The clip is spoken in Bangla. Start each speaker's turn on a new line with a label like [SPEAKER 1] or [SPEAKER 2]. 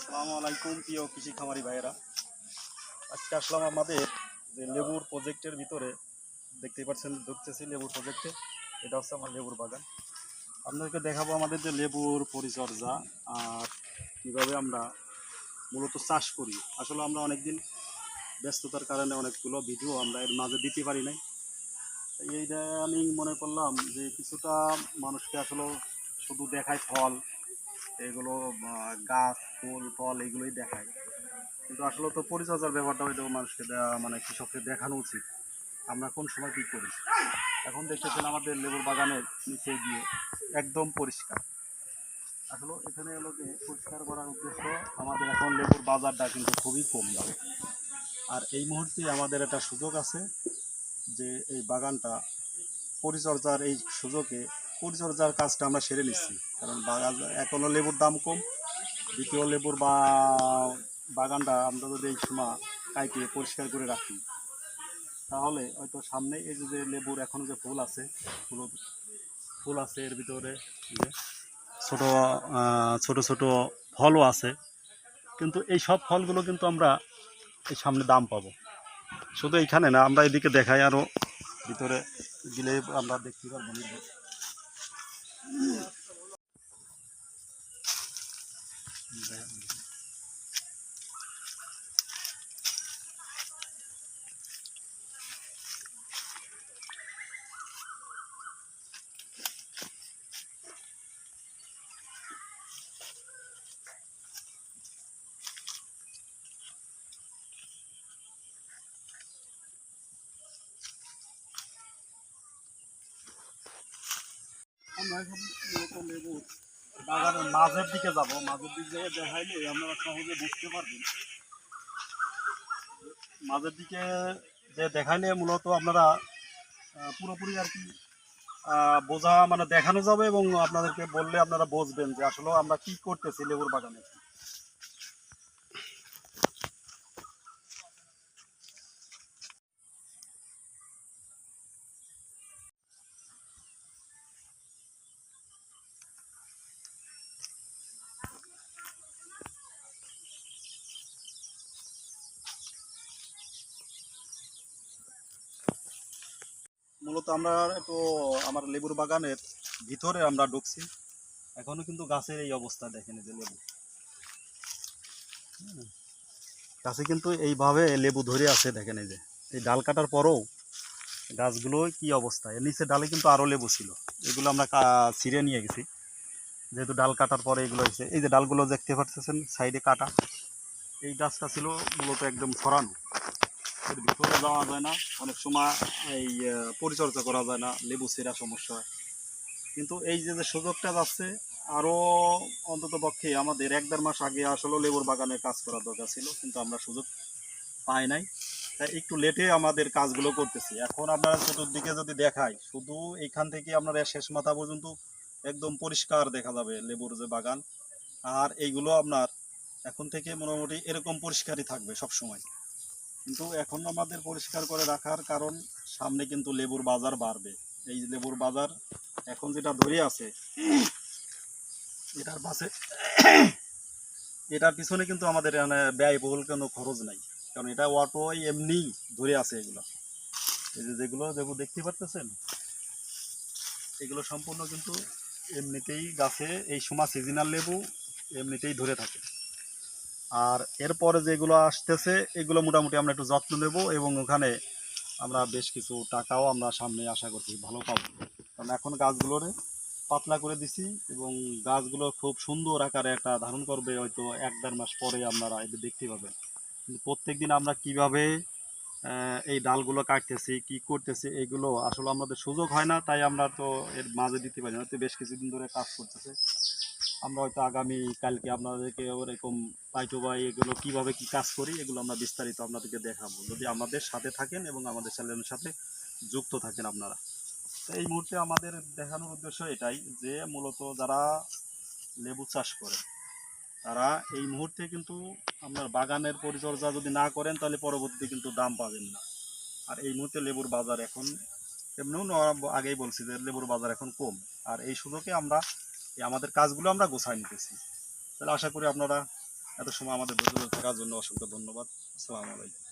[SPEAKER 1] আসসালামু আলাইকুম, প্রিয় কৃষি খামারি ভাইয়েরা। আজকে আসলাম আমাদের যে লেবুর প্রজেক্টের ভিতরে। দেখতেই পাচ্ছেন, ঢুকতেছি লেবুর প্রজেক্টে। এটা হচ্ছে আমার লেবুর বাগান। আপনাদেরকে দেখাবো আমাদের যে লেবুর পরিচর্যা আর কীভাবে আমরা মূলত চাষ করি। আসলে আমরা অনেকদিন ব্যস্ততার কারণে অনেকগুলো ভিডিও আমরা এর মাঝে দিতে পারি নাই। এইটা আমি মনে করলাম যে কিছুটা মানুষকে আসলে শুধু দেখায় ফল, এগুলো গাছ ফুল, ফল এগুলোই দেখায়। কিন্তু আসলে তো পরিচর্যার ব্যাপারটা হয়তো মানুষকে মানে কৃষককে দেখানো উচিত। আমরা কোন সময় কী করি এখন দেখতেছেন আমাদের লেবুর বাগানের নিচে গিয়ে একদম পরিষ্কার। আসলে এখানে হলো যে পরিষ্কার করার উদ্দেশ্য আমাদের এখন লেবুর বাজারটা কিন্তু খুবই কম দামে। আর এই মুহূর্তে আমাদের একটা সুযোগ আছে যে এই বাগানটা পরিচর্যার এই সুযোগে, পরিচর্যার কাজটা আমরা সেরে নিচ্ছি। কারণ বাগান হলো লেবুর দাম কম দ্বিতীয় লেবুর বা বাগানটা আমরা যদি এই সময় কাইটে পরিষ্কার করে রাখি, তাহলে হয়তো সামনে এই যে লেবুর এখন যে ফুল আছে, ফুল ফুল আছে এর ভিতরে ছোট ছোট ছোট ফলও আছে, কিন্তু এই সব ফলগুলো কিন্তু আমরা এই সামনে দাম পাবো। শুধু এইখানে না, আমরা এদিকে দেখাই আরও ভিতরে গেলে আমরা দেখতে পারব। মাঝের দিকে যাব, মাঝের দিক থেকে দেখাইলে আপনারা সহজে বুঝতে পারবেন। মাঝের দিকে যে দেখাইলে মূলত আপনারা পুরোপুরি আর কি বোঝা মানে দেখানো যাবে এবং আপনাদেরকে বললে আপনারা বুঝবেন যে আসলে আমরা কি করতেছি লেবুর বাগানে। মূলত আমরা একটু আমার লেবুর বাগানের ভিতরে আমরা ঢুকছি। এখনও কিন্তু গাছের এই অবস্থা দেখেন যে লেবু। গাছে কিন্তু এইভাবে লেবু ধরে আছে দেখেন এই যে। এই ডাল কাটার পরও গাছগুলো কি অবস্থা? এর নিচে ডালে কিন্তু আরও লেবু ছিল। এগুলো আমরা ছিঁড়ে নিয়ে গেছি। যেহেতু ডাল কাটার পরে এগুলো হয়েছে। এই যে ডালগুলো দেখতে পাচ্ছেন, সাইডে কাটা। এই গাছটা ছিল মূলত একদম ছড়ানো। ভিতরে যাওয়া যায় না, অনেক সময় এই পরিচর্যা করা যায় না, লেবু ছেঁড়া সমস্যা। কিন্তু এই যে যে সুযোগটা যাচ্ছে আরও অন্তত পক্ষে আমাদের এক দেড় মাস আগে আসলে লেবুর বাগানে কাজ করার দরকার ছিল, কিন্তু আমরা সুযোগ পাই নাই। তাই একটু লেটে আমাদের কাজগুলো করতেছি। এখন আপনারা চতুর্দিকে যদি দেখাই, শুধু এইখান থেকে আপনারা শেষ মাথা পর্যন্ত একদম পরিষ্কার দেখা যাবে লেবুর যে বাগান। আর এইগুলো আপনার এখন থেকে মোটামুটি এরকম পরিষ্কারই থাকবে সব সময় কিন্তু এখন আমাদের পরিষ্কার করে রাখার কারণ সামনে কিন্তু লেবুর বাজার বাড়বে। এই লেবুর বাজার এখন যেটা ধরে আছে, এটার পাশে, এটার পিছনে কিন্তু আমাদের ব্যয়বহুল কোনো খরচ নাই। কারণ এটা অটো এমনি ধরে আছে এগুলো। এই যে যেগুলো যেগুলো দেখতে পারতেছেন, এগুলো সম্পূর্ণ কিন্তু এমনিতেই গাছে এই সময় সিজনাল লেবু এমনিতেই ধরে থাকে। আর এরপরে যেগুলো আসতেছে, এগুলো মোটামুটি আমরা একটু যত্ন নেব এবং ওখানে আমরা বেশ কিছু টাকাও আমরা সামনে আশা করছি ভালো পাবো। কারণ এখন গাছগুলোরে পাতলা করে দিছি এবং গাছগুলো খুব সুন্দর আকারে একটা ধারণ করবে, হয়তো এক দেড় মাস পরে আপনারা এটা দেখতে পাবেন। কিন্তু প্রত্যেক দিন আমরা কীভাবে এই ডালগুলো কাটতেছি, কি করতেছি, এগুলো আসলে আমাদের সুযোগ হয় না, তাই আমরা তো এর মাঝে দিতে পারি না। হয়তো বেশ কিছুদিন ধরে কাজ করতেছে। আমরা হয়তো আগামী কালকে আপনাদেরকে ওরকম পাইটো বা এগুলো কীভাবে কি কাজ করি, এগুলো আমরা বিস্তারিত আপনাদেরকে দেখাবো। যদি আমাদের সাথে থাকেন এবং আমাদের চ্যানেলের সাথে যুক্ত থাকেন আপনারা। তো এই মুহূর্তে আমাদের দেখানোর উদ্দেশ্য এটাই যে, মূলত যারা লেবু চাষ করে তারা এই মুহূর্তে কিন্তু আপনার বাগানের পরিচর্যা যদি না করেন, তাহলে পরবর্তীতে কিন্তু দাম পাবেন না। আর এই মুহূর্তে লেবুর বাজার এখন, এমনিও আগেই বলছি যে লেবুর বাজার এখন কম। আর এই সুযোগে আমরা এই আমাদের কাজগুলো আমরা গোছায় নিতেছি। তাহলে আশা করি আপনারা এত সময় আমাদের ধৈর্য ধরে থাকার জন্য অসংখ্য ধন্যবাদ। আসসালামু আলাইকুম।